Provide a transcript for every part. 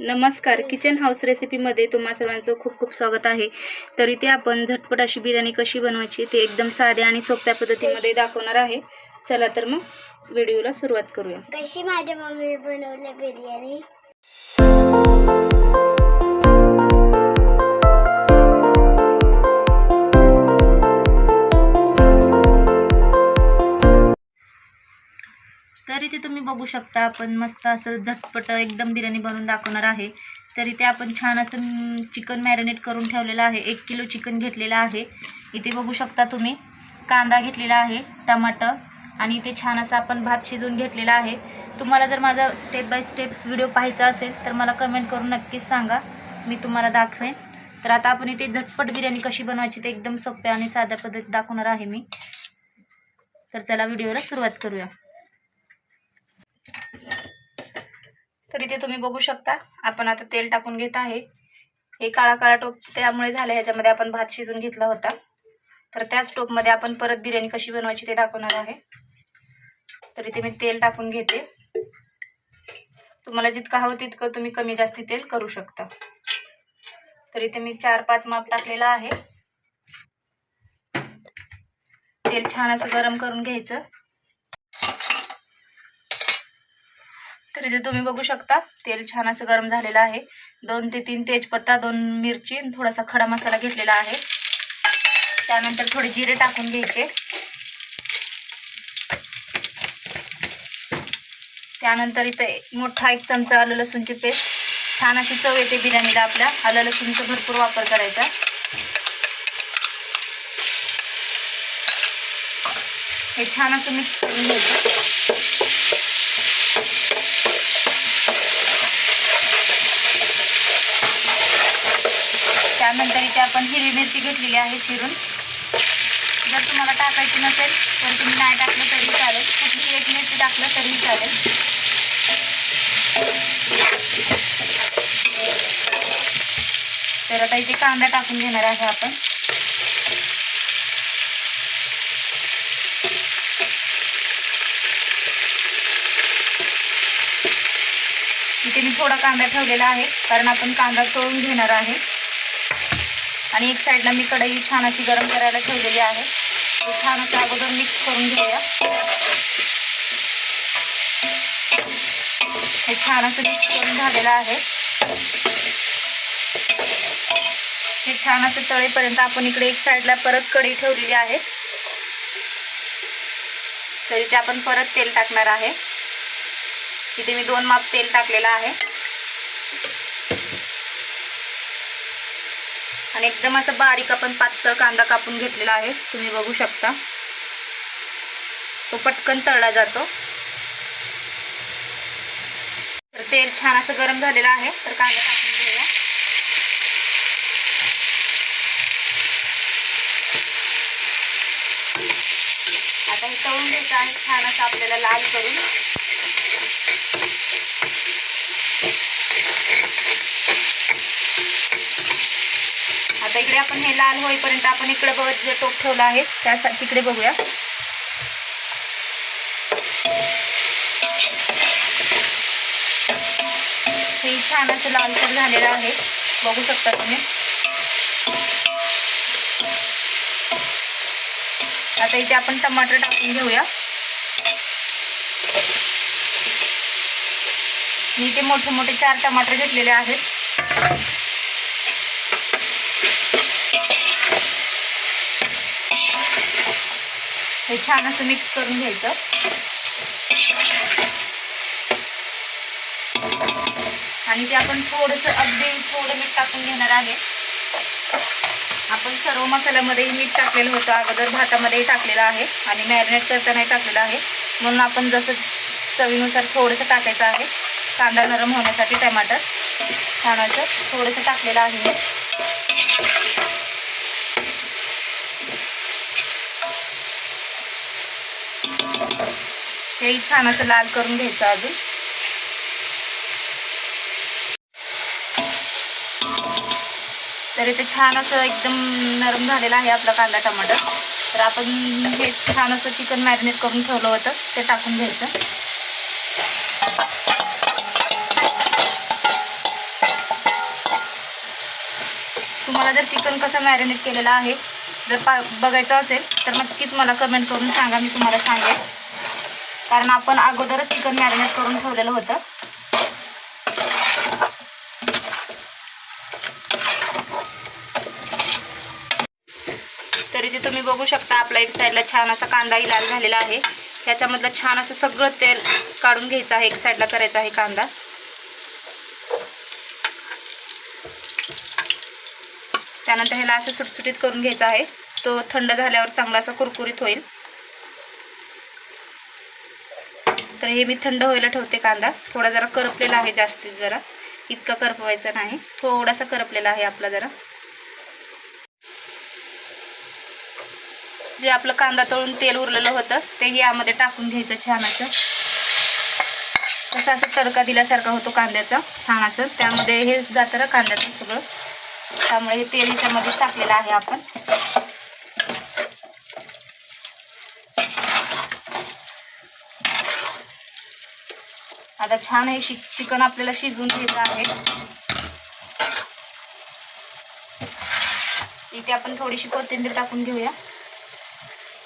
नमस्कार. Kitchen house रेसिपीमध्ये तुम्हा सर्वांचं खूप खूप स्वागत आहे. तर इथे आपण झटपट अशी बिर्याणी कशी बनवायची ते एकदम साध्या आणि सोप्या पद्धतीमध्ये दाखवणार आहे. चला तर मग व्हिडिओला सुरुवात करूया. कशी माझ्या मम्मी बनवली बिर्याणी? तर इथे तुम्ही बघू शकता आपण मस्त असं झटपट एकदम बिर्याणी बनवून दाखवणार आहे. तर इथे आपण छान असं चिकन मॅरिनेट करून ठेवलेलं आहे. एक किलो चिकन घेतलेलं आहे. इथे बघू शकता तुम्ही. कांदा घेतलेला आहे टमाटर. आणि इथे छान असा आपण भात शिजवून घेतलेला आहे. तुम्हाला जर माझा स्टेप बाय स्टेप व्हिडिओ पाहायचा असेल तर मला कमेंट करून नक्कीच सांगा. मी तुम्हाला दाखवेन. तर आता आपण इथे झटपट बिर्याणी कशी बनवायची ते एकदम सोप्या आणि साध्या पद्धतीत दाखवणार आहे मी. तर चला व्हिडिओला सुरुवात करूया. तर इथे तुम्ही बघू शकता. आपण आता तेल टाकून घेत आहे. हे काळा काळा टोप त्यामुळे झालं ह्याच्यामध्ये आपण भात शिजून घेतला होता. तर त्याच टोपमध्ये आपण परत बिर्याणी कशी बनवायची ते दाखवणार आहे. तर इथे मी तेल टाकून घेते. तुम्हाला जितकं हवं तितकं तुम्ही कमी जास्ती तेल करू शकता. तर इथे मी चार पाच माप टाकलेला आहे. तेल छान असं गरम करून घ्यायचं. तर इथे तुम्ही बघू शकता. तेल छान असं गरम झालेलं आहे. दोन ते तीन तेजपत्ता दोन मिरची थोडासा खडा मसाला घेतलेला आहे. त्यानंतर थोडे जिरे टाकून घ्यायचे. त्यानंतर इथे मोठा एक चमचा आलं लसूणची पेस्ट. छान अशी चव येते बिर्याणीला आपल्या. आलं लसूणचा भरपूर वापर करायचा. हे छान असं मिक्स करून घ्यायचं. त्यानंतर इथे आपण हिरवी मिरची घेतलेली आहे चिरून. जर तुम्हाला टाकायची नसेल तर तुम्ही नाही टाकलं तरी चालेल. कुठली एक मिरची टाकलं तरी चालेल. तर आता इथे कांदा टाकून घेणार आहे आपण. इथे मी थोडा कांदा ठेवलेला आहे कारण आपण कांदा तळून घेणार आहे. आणि एक साईडला मी कढई छान अशी गरम करायला ठेवलेली आहे. छान असं अगोदर मिक्स करून घेऊया. हे छान असं मिक्स करून झालेलं आहे. हे छान असं तळेपर्यंत आपण इकडे एक साईडला परत कढई ठेवलेली आहे. तर ते आपण परत तेल टाकणार आहे. इथे मी दोन माप तेल टाकलेलं आहे. आणि एकदम असं बारीक आपण पातळ कांदा कापून घेतलेला आहे. तुम्ही बघू शकता. तो पटकन तळला जातो. तर तेल छान असं गरम झालेलं आहे. तर कांदा कापून घेऊया. आता हे तळून घ्यायचं आहे छान असं आपल्याला लाल करून आता इकडे आपण हे लाल होईपर्यंत आपण इकडे बघत जे टोप ठेवलं आहे त्यासाठी तिकडे बघूया. हे छान असं लालसर झालेलं आहे. बघू शकता तुम्ही. आता इथे आपण टमाटर टाकून घेऊया. मी इथे मोठे मोठे चार टमाटर घेतलेले आहेत. हे छान असं मिक्स करून घ्यायचं. आणि ते आपण थोडंसं अगदी थोडं मीठ टाकून घेणार आहे. आपण सर्व मसाल्यामध्येही मीठ टाकलेलं होतं. अगोदर भातामध्येही टाकलेलं आहे आणि मॅरिनेट करतानाही टाकलेलं आहे. म्हणून आपण जसं चवीनुसार थोडंसं टाकायचं आहे. कांदा नरम होण्यासाठी टमाटर छान असं थोडंसं टाकलेलं आहे. मी छान असं लाल करून घ्यायचं अजून. तर इथे छान असं एकदम नरम झालेलं आहे आपला कांदा टमाटर. तर आपण हे छान असं चिकन मॅरिनेट करून ठेवलं होतं ते टाकून घ्यायचं. तुम्हाला जर चिकन कसं मॅरिनेट केलेलं आहे जर पा बघायचं असेल तर नक्कीच मला कमेंट करून सांगा मी तुम्हाला सांगेन. कारण आपण अगोदरच चिकन मॅरिनेट करून ठेवलेलं होतं. तरी ते तुम्ही बघू शकता आपला एक साईडला छान असा कांदाही लाल झालेला आहे. ह्याच्यामधलं छान असं सगळं तेल काढून घ्यायचं आहे एक साईडला करायचा आहे कांदा. त्यानंतर ह्याला असं सुटसुटीत करून घ्यायचा आहे. तो थंड झाल्यावर चांगला असा कुरकुरीत होईल तर हे मी थंड व्हायला ठेवते कांदा. थोडा जरा करपलेला आहे जास्तीत जरा. इतका करपवायचा नाही. थोडासा करपलेला आहे आपला जरा. जे आपलं कांदा तळून तेल उरलेलं होतं ते यामध्ये टाकून घ्यायचं छान असं. तसं असं तडका दिल्यासारखा होतो कांद्याचा छान असं. त्यामध्ये हे जातं ना कांद्याचं सगळं. त्यामुळे हे तेल ह्याच्यामध्येच टाकलेलं आहे आपण. आता छान हे शि चिकन आपल्याला शिजवून घ्यायचं आहे. इथे आपण थोडीशी कोथिंबीर टाकून घेऊया.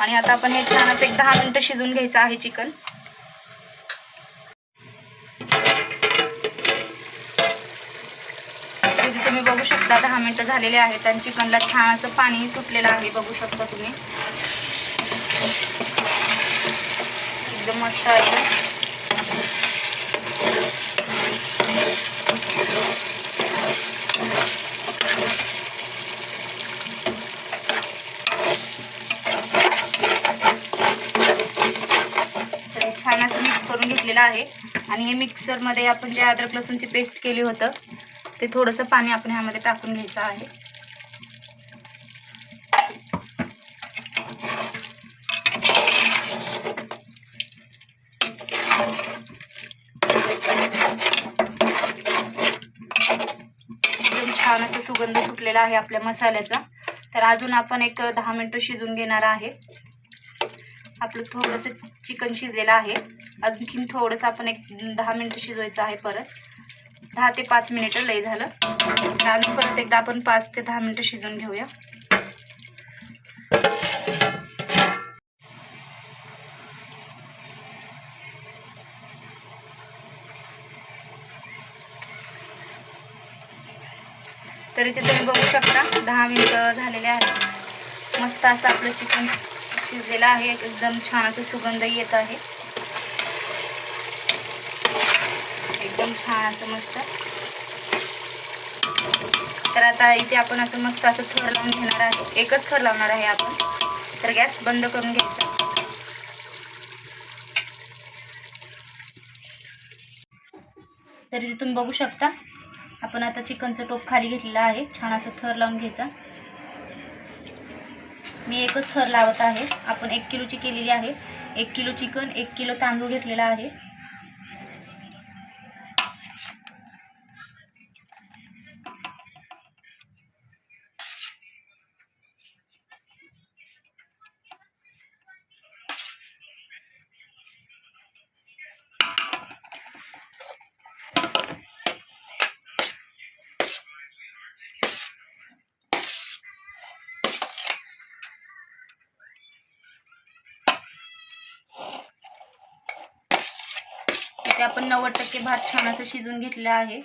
आणि आता आपण हे छानच एक दहा मिनटं शिजवून घ्यायचं आहे चिकन. तुम्ही बघू शकता दहा मिनटं झालेले आहेत आणि चिकनला छान असं पाणी सुटलेलं आहे बघू शकता तुम्ही. एकदम मस्त आहे तर हे छान असं मिक्स करून घेतलेलं आहे. आणि हे मिक्सरमध्ये आपण जे अद्रक लसूणची पेस्ट केली होतं ते थोडंसं पाणी आपण ह्यामध्ये टाकून घ्यायचं आहे. एकदम छान असं सुगंध सुटलेला आहे आपल्या मसाल्याचा. तर अजून आपण एक दहा मिनटं शिजून घेणार आहे. आपलं थोडंसं चिकन शिजलेलं आहे. आणखीन थोडंसं आपण एक दहा मिनटं शिजवायचं आहे परत. दहा ते पाच मिनिटं लई झालं. आणि अजून परत एकदा आपण पाच ते दहा मिनटं शिजवून घेऊया. तरी ते तुम्ही बघू शकता दहा मिनिटं झालेले आहेत. मस्त असं आपलं चिकन शिजलेला आहे. एकदम छान असं सुगंध येत आहे. एकदम छान असं मस्त. तर आता इथे आपण असं मस्त असं थर लावून घेणार आहे. एकच थर लावणार आहे आपण. तर गॅस बंद करून घ्यायचा. तर इथे तुम्ही बघू शकता. आपण आता चिकनचं टोप खाली घेतलेलं आहे. छान असं थर लावून घ्यायचा. मी एकच थर लावत आहे. आपण एक किलोची केलेली आहे. एक किलो चिकन एक किलो तांदूळ घेतलेला आहे. इथे आपण नव्वद टक्के भात छान असं शिजून घेतलेला आहे.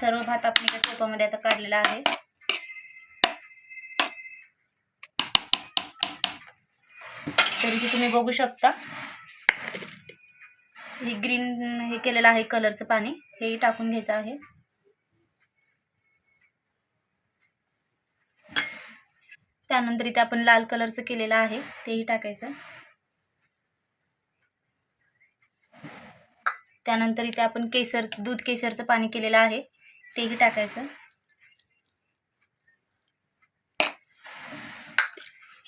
सर्व भात आपण एका टोपामध्ये आता काढलेला आहे. तर इथे तुम्ही बघू शकता. हे ग्रीन हे केलेलं आहे कलरचं पाणी. हेही टाकून घ्यायचं आहे. त्यानंतर इथे आपण लाल कलरचं केलेलं आहे. तेही टाकायचं. त्यानंतर इथे आपण केसर दूध केसरचं पाणी केलेलं आहे. तेही टाकायचं.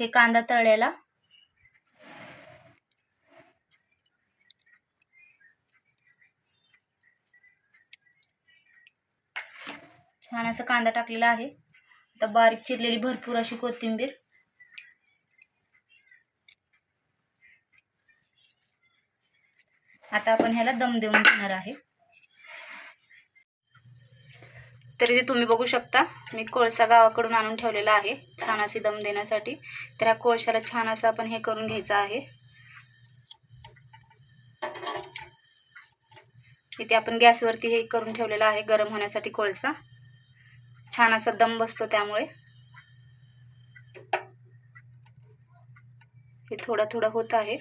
हे कांदा तळलेला. छान असं कांदा टाकलेला आहे. आता बारीक चिरलेली भरपूर अशी कोथिंबीर. आता आपण ह्याला दम देऊन घेणार आहे. तर ते तुम्ही बघू शकता मी कोळसा गावाकडून आणून ठेवलेला आहे छान असे दम देण्यासाठी. तर ह्या कोळशाला छान असं आपण हे करून घ्यायचं आहे. इथे आपण गॅसवरती हे करून ठेवलेलं आहे गरम होण्यासाठी कोळसा. छान असा दम बसतो त्यामुळे. हे थोडा थोडा होत आहे.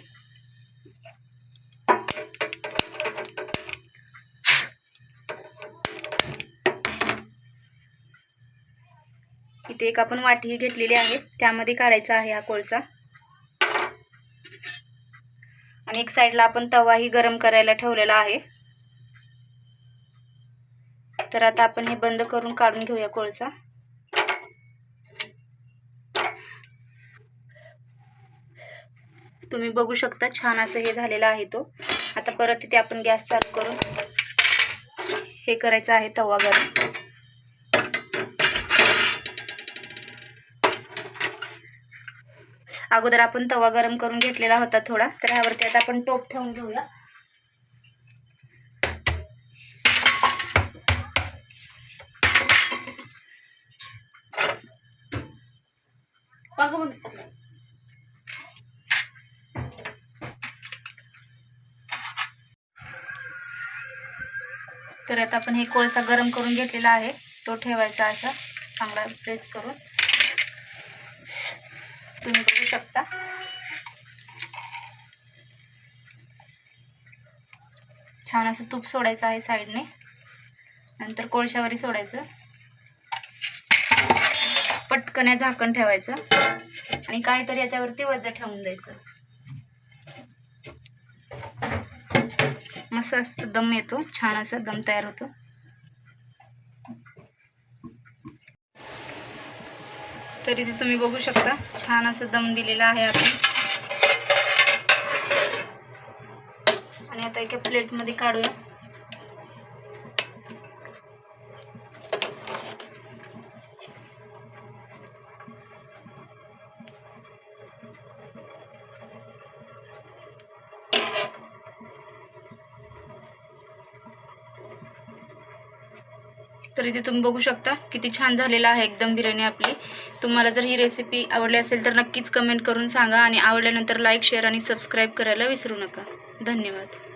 इथे एक आपण वाटी घेतलेली आहे. त्यामध्ये काढायचा आहे हा कोळसा. आणि एक साईडला आपण तवाही गरम करायला ठेवलेला आहे. तर आता आपण हे बंद करून काढून घेऊया कोळसा. तुम्ही बघू शकता छान असं हे झालेलं आहे तो. आता परत इथे आपण गॅस चालू करून हे करायचं आहे तवा गरम. अगोदर आपण तवा गरम करून घेतलेला होता थोडा तर ह्यावरती आता आपण टोप ठेवून घेऊया बघ तर आता आपण हे कोळसा गरम करून घेतलेला आहे. तो ठेवायचा असा. चांगला प्रेस करून. तुम्ही बघू शकता. छान असं तूप सोडायचं आहे साईडने. नंतर कोळशावरही सोडायचं. पटकन झाकण ठेवायचं. आणि काहीतरी याच्यावरती वजं ठेवून द्यायचं. मस्त असं दम येतो छान असा दम तयार होतो. तरी ते तुम्ही बघू शकता छान असं दम दिलेला आहे आपण. आणि आता एका प्लेटमध्ये काढूया. तर इथे तुम्ही बघू शकता किती छान झालेला आहे एकदम बिर्याणी आपली. तुम्हाला जर ही रेसिपी आवडली असेल तर नक्कीच कमेंट करून सांगा आणि आवडल्यानंतर लाईक शेअर आणि सबस्क्राईब करायला विसरू नका. धन्यवाद.